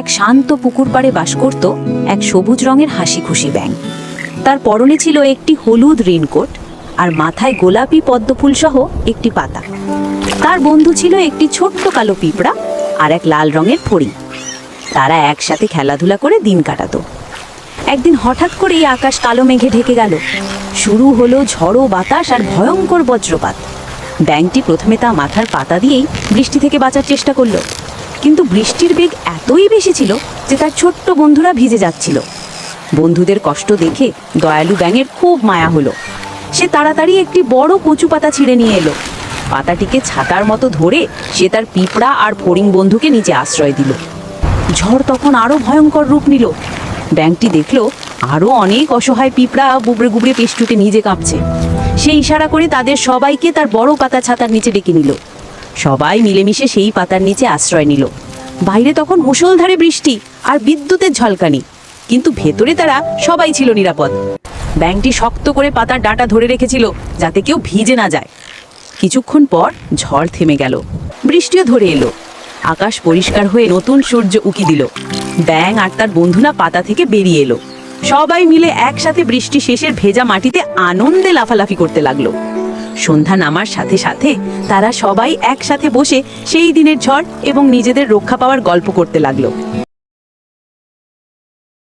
এক শান্ত পুকুর পাড়ে বাস করত এক সবুজ রঙের হাসি খুশি ব্যাং তার পরনে ছিল একটি হলুদ রেনকোট আর মাথায় গোলাপি পদ্মফুল সহ একটি পাতা। তার বন্ধু ছিল একটি ছোট্ট কালো পিঁপড়া আর এক লাল রঙের ফড়ি। তারা একসাথে খেলাধুলা করে দিন কাটাতো। একদিন হঠাৎ করেই আকাশ কালো মেঘে ঢেকে গেল। শুরু হলো ঝড়ো বাতাস আর ভয়ঙ্কর বজ্রপাত। ব্যাংকটি প্রথমে তা মাথার পাতা দিয়েই বৃষ্টি থেকে বাঁচার চেষ্টা করল। কিন্তু বৃষ্টির বেগ এতই বেশি ছিল যে তার ছোট্ট বন্ধুরা ভিজে যাচ্ছিল। বন্ধুদের কষ্ট দেখে দয়ালু ব্যাঙের খুব মায়া হলো। সে তাড়াতাড়ি একটি বড় কচু পাতা ছিঁড়ে নিয়ে এলো। পাতাটিকে ছাতার মতো ধরে সে তার পিঁপড়া আর ফড়িং বন্ধুকে নিচে আশ্রয় দিল। ঝড় তখন আরও ভয়ঙ্কর রূপ নিল। ব্যাংকটি দেখল আরও অনেক অসহায় পিঁপড়া বুবড়ে গুবড়ে পেস্টুকে নিজে কাঁপছে। সে ইশারা করে তাদের সবাইকে তার বড় পাতা ছাতার নিচে ডেকে নিল। সবাই মিলেমিশে সেই পাতার নিচে আশ্রয় নিল। বাইরে তখন মুষলধারে বৃষ্টি আর বিদ্যুতের ঝলকানি, কিন্তু ভেতরে তারা সবাই ছিল নিরাপদ। ব্যাংকটি শক্ত করে পাতার ডাঁটা ধরে রেখেছিল যাতে কেউ ভিজে না যায়। কিছুক্ষণ পর ঝড় থেমে গেল। বৃষ্টিও ধরে এলো। আকাশ পরিষ্কার হয়ে নতুন সূর্য উকি দিল। ব্যাং আর তার বন্ধুরা পাতা থেকে বেরিয়ে এলো। সবাই মিলে একসাথে বৃষ্টি শেষের ভেজা মাটিতে আনন্দে লাফালাফি করতে লাগল। সন্ধ্যা নামার সাথে সাথে তারা সবাই একসাথে বসে সেই দিনের ঝড় এবং নিজেদের রক্ষা পাওয়ার গল্প করতে লাগল।